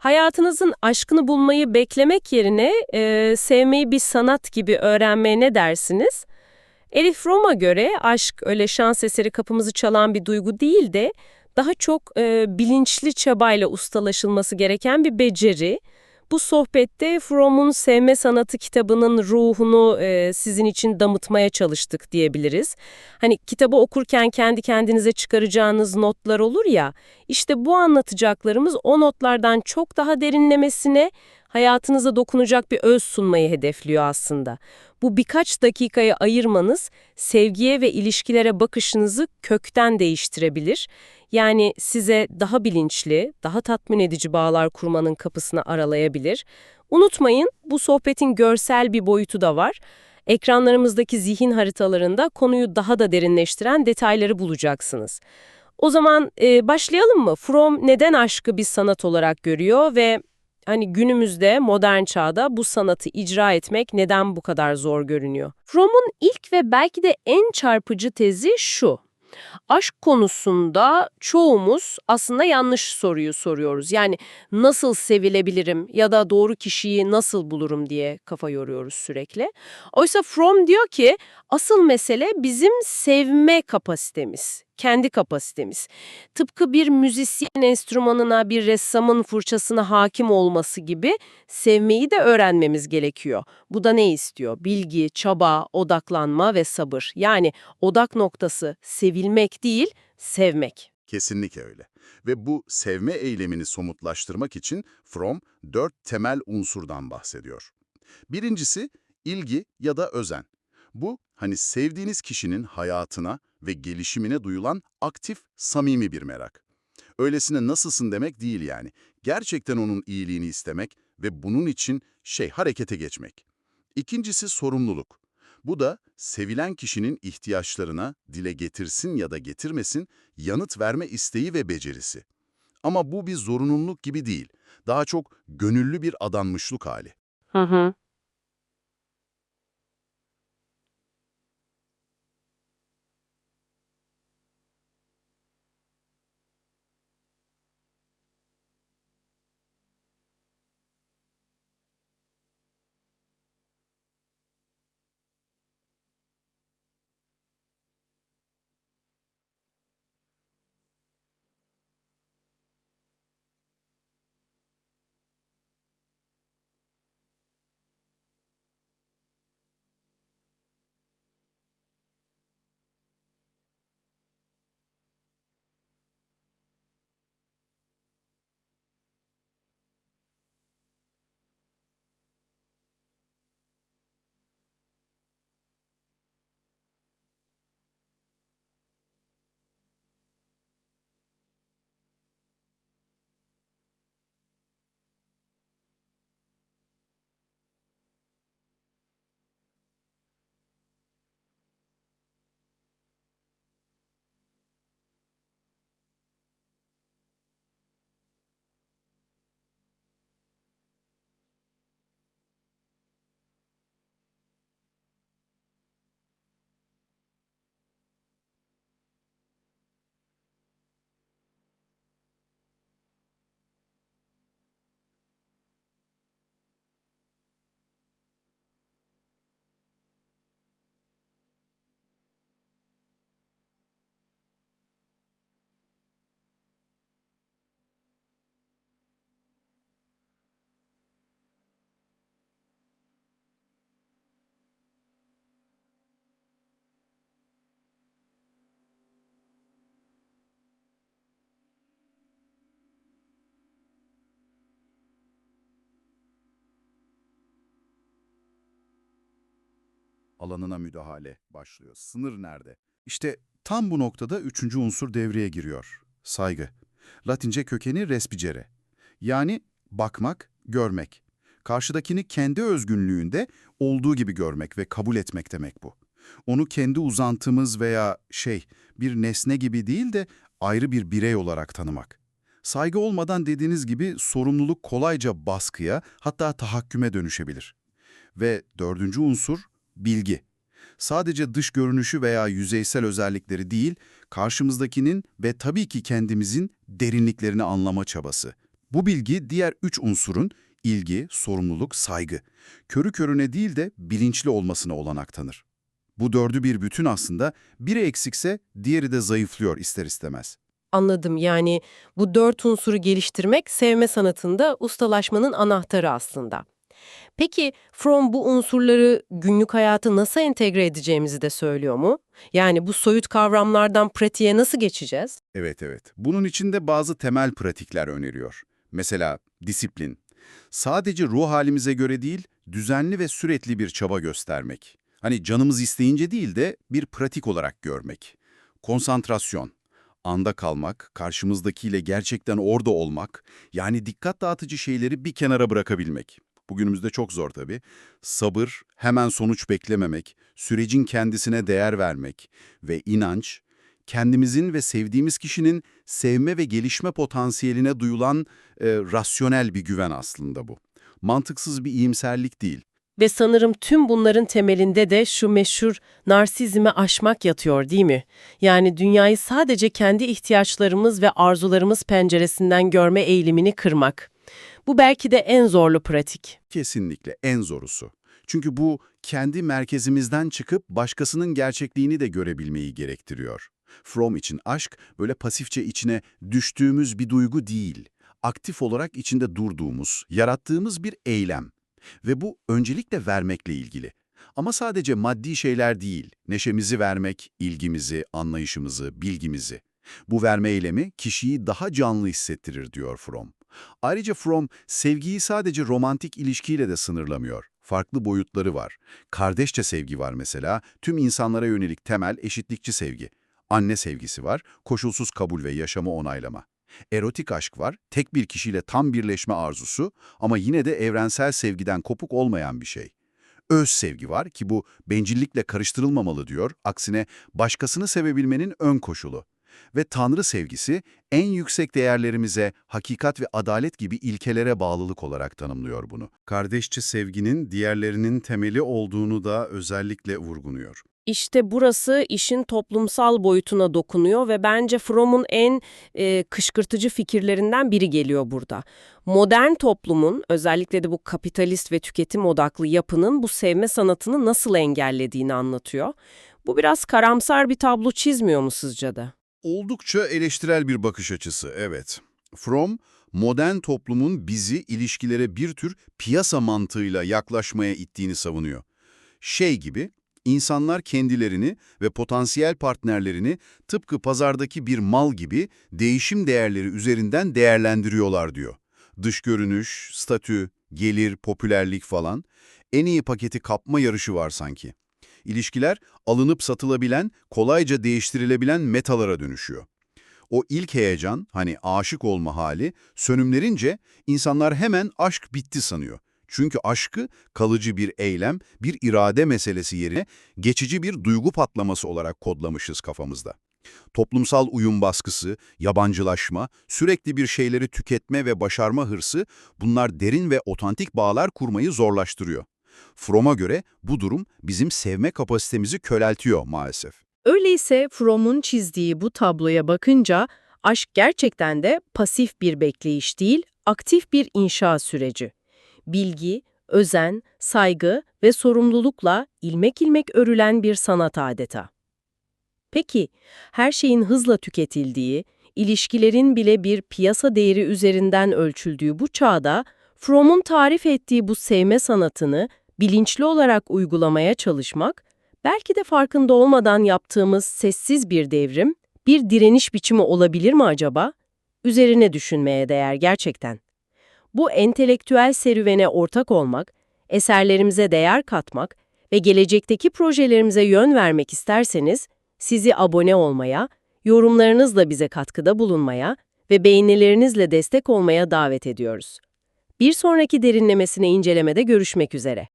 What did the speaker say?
Hayatınızın aşkını bulmayı beklemek yerine e, sevmeyi bir sanat gibi öğrenmeye ne dersiniz? Elif Fromm'a göre aşk öyle şans eseri kapımızı çalan bir duygu değil de daha çok e, bilinçli çabayla ustalaşılması gereken bir beceri. Bu sohbette Fromm'un Sevme Sanatı kitabının ruhunu e, sizin için damıtmaya çalıştık diyebiliriz. Hani kitabı okurken kendi kendinize çıkaracağınız notlar olur ya, işte bu anlatacaklarımız o notlardan çok daha derinlemesine hayatınıza dokunacak bir öz sunmayı hedefliyor aslında. Bu birkaç dakikayı ayırmanız sevgiye ve ilişkilere bakışınızı kökten değiştirebilir. Yani size daha bilinçli, daha tatmin edici bağlar kurmanın kapısını aralayabilir. Unutmayın bu sohbetin görsel bir boyutu da var. Ekranlarımızdaki zihin haritalarında konuyu daha da derinleştiren detayları bulacaksınız. O zaman e, başlayalım mı? Fromm neden aşkı bir sanat olarak görüyor ve hani günümüzde modern çağda bu sanatı icra etmek neden bu kadar zor görünüyor? Fromm'un ilk ve belki de en çarpıcı tezi şu. Aşk konusunda çoğumuz aslında yanlış soruyu soruyoruz. Yani nasıl sevilebilirim ya da doğru kişiyi nasıl bulurum diye kafa yoruyoruz sürekli. Oysa Fromm diyor ki asıl mesele bizim sevme kapasitemiz kendi kapasitemiz. Tıpkı bir müzisyen enstrümanına, bir ressamın fırçasına hakim olması gibi sevmeyi de öğrenmemiz gerekiyor. Bu da ne istiyor? Bilgi, çaba, odaklanma ve sabır. Yani odak noktası sevilmek değil, sevmek. Kesinlikle öyle. Ve bu sevme eylemini somutlaştırmak için Fromm dört temel unsurdan bahsediyor. Birincisi ilgi ya da özen. Bu hani sevdiğiniz kişinin hayatına ve gelişimine duyulan aktif, samimi bir merak. Öylesine nasılsın demek değil yani. Gerçekten onun iyiliğini istemek ve bunun için şey harekete geçmek. İkincisi sorumluluk. Bu da sevilen kişinin ihtiyaçlarına dile getirsin ya da getirmesin yanıt verme isteği ve becerisi. Ama bu bir zorunluluk gibi değil. Daha çok gönüllü bir adanmışlık hali. Hı hı. Alanına müdahale başlıyor. Sınır nerede? İşte tam bu noktada üçüncü unsur devreye giriyor. Saygı. Latince kökeni respicere. Yani bakmak, görmek. Karşıdakini kendi özgünlüğünde olduğu gibi görmek ve kabul etmek demek bu. Onu kendi uzantımız veya şey, bir nesne gibi değil de ayrı bir birey olarak tanımak. Saygı olmadan dediğiniz gibi sorumluluk kolayca baskıya hatta tahakküme dönüşebilir. Ve dördüncü unsur bilgi. Sadece dış görünüşü veya yüzeysel özellikleri değil, karşımızdakinin ve tabii ki kendimizin derinliklerini anlama çabası. Bu bilgi diğer üç unsurun ilgi, sorumluluk, saygı, körü körüne değil de bilinçli olmasına olanak tanır. Bu dördü bir bütün aslında biri eksikse diğeri de zayıflıyor ister istemez. Anladım. Yani bu dört unsuru geliştirmek sevme sanatında ustalaşmanın anahtarı aslında. Peki Fromm bu unsurları günlük hayata nasıl entegre edeceğimizi de söylüyor mu? Yani bu soyut kavramlardan pratiğe nasıl geçeceğiz? Evet evet. Bunun için de bazı temel pratikler öneriyor. Mesela disiplin. Sadece ruh halimize göre değil, düzenli ve sürekli bir çaba göstermek. Hani canımız isteyince değil de bir pratik olarak görmek. Konsantrasyon. Anda kalmak, karşımızdakiyle gerçekten orada olmak, yani dikkat dağıtıcı şeyleri bir kenara bırakabilmek. Bugünümüzde çok zor tabii. Sabır, hemen sonuç beklememek, sürecin kendisine değer vermek ve inanç, kendimizin ve sevdiğimiz kişinin sevme ve gelişme potansiyeline duyulan e, rasyonel bir güven aslında bu. Mantıksız bir iyimserlik değil. Ve sanırım tüm bunların temelinde de şu meşhur narsizmi aşmak yatıyor değil mi? Yani dünyayı sadece kendi ihtiyaçlarımız ve arzularımız penceresinden görme eğilimini kırmak. Bu belki de en zorlu pratik. Kesinlikle en zorusu. Çünkü bu kendi merkezimizden çıkıp başkasının gerçekliğini de görebilmeyi gerektiriyor. Fromm için aşk böyle pasifçe içine düştüğümüz bir duygu değil. Aktif olarak içinde durduğumuz, yarattığımız bir eylem. Ve bu öncelikle vermekle ilgili. Ama sadece maddi şeyler değil, neşemizi vermek, ilgimizi, anlayışımızı, bilgimizi. Bu verme eylemi kişiyi daha canlı hissettirir diyor Fromm. Ayrıca Fromm sevgiyi sadece romantik ilişkiyle de sınırlamıyor. Farklı boyutları var. Kardeşçe sevgi var mesela, tüm insanlara yönelik temel eşitlikçi sevgi. Anne sevgisi var, koşulsuz kabul ve yaşamı onaylama. Erotik aşk var, tek bir kişiyle tam birleşme arzusu ama yine de evrensel sevgiden kopuk olmayan bir şey. Öz sevgi var ki bu bencillikle karıştırılmamalı diyor, aksine başkasını sevebilmenin ön koşulu. Ve Tanrı sevgisi en yüksek değerlerimize, hakikat ve adalet gibi ilkelere bağlılık olarak tanımlıyor bunu. Kardeşçe sevginin diğerlerinin temeli olduğunu da özellikle vurgunuyor. İşte burası işin toplumsal boyutuna dokunuyor ve bence Fromm'un en e, kışkırtıcı fikirlerinden biri geliyor burada. Modern toplumun, özellikle de bu kapitalist ve tüketim odaklı yapının bu sevme sanatını nasıl engellediğini anlatıyor. Bu biraz karamsar bir tablo çizmiyor mu sizce de? Oldukça eleştirel bir bakış açısı, evet. Fromm, modern toplumun bizi ilişkilere bir tür piyasa mantığıyla yaklaşmaya ittiğini savunuyor. Şey gibi, insanlar kendilerini ve potansiyel partnerlerini tıpkı pazardaki bir mal gibi değişim değerleri üzerinden değerlendiriyorlar diyor. Dış görünüş, statü, gelir, popülerlik falan, en iyi paketi kapma yarışı var sanki. İlişkiler alınıp satılabilen, kolayca değiştirilebilen metalara dönüşüyor. O ilk heyecan, hani aşık olma hali, sönümlerince insanlar hemen aşk bitti sanıyor. Çünkü aşkı kalıcı bir eylem, bir irade meselesi yerine geçici bir duygu patlaması olarak kodlamışız kafamızda. Toplumsal uyum baskısı, yabancılaşma, sürekli bir şeyleri tüketme ve başarma hırsı bunlar derin ve otantik bağlar kurmayı zorlaştırıyor. Fromm'a göre bu durum bizim sevme kapasitemizi köreltiyor maalesef. Öyleyse Fromm'un çizdiği bu tabloya bakınca aşk gerçekten de pasif bir bekleyiş değil, aktif bir inşa süreci. Bilgi, özen, saygı ve sorumlulukla ilmek ilmek örülen bir sanat adeta. Peki, her şeyin hızla tüketildiği, ilişkilerin bile bir piyasa değeri üzerinden ölçüldüğü bu çağda, Fromm'un tarif ettiği bu sevme sanatını bilinçli olarak uygulamaya çalışmak, belki de farkında olmadan yaptığımız sessiz bir devrim, bir direniş biçimi olabilir mi acaba? Üzerine düşünmeye değer gerçekten. Bu entelektüel serüvene ortak olmak, eserlerimize değer katmak ve gelecekteki projelerimize yön vermek isterseniz, sizi abone olmaya, yorumlarınızla bize katkıda bulunmaya ve beğenilerinizle destek olmaya davet ediyoruz. Bir sonraki derinlemesine incelemede görüşmek üzere.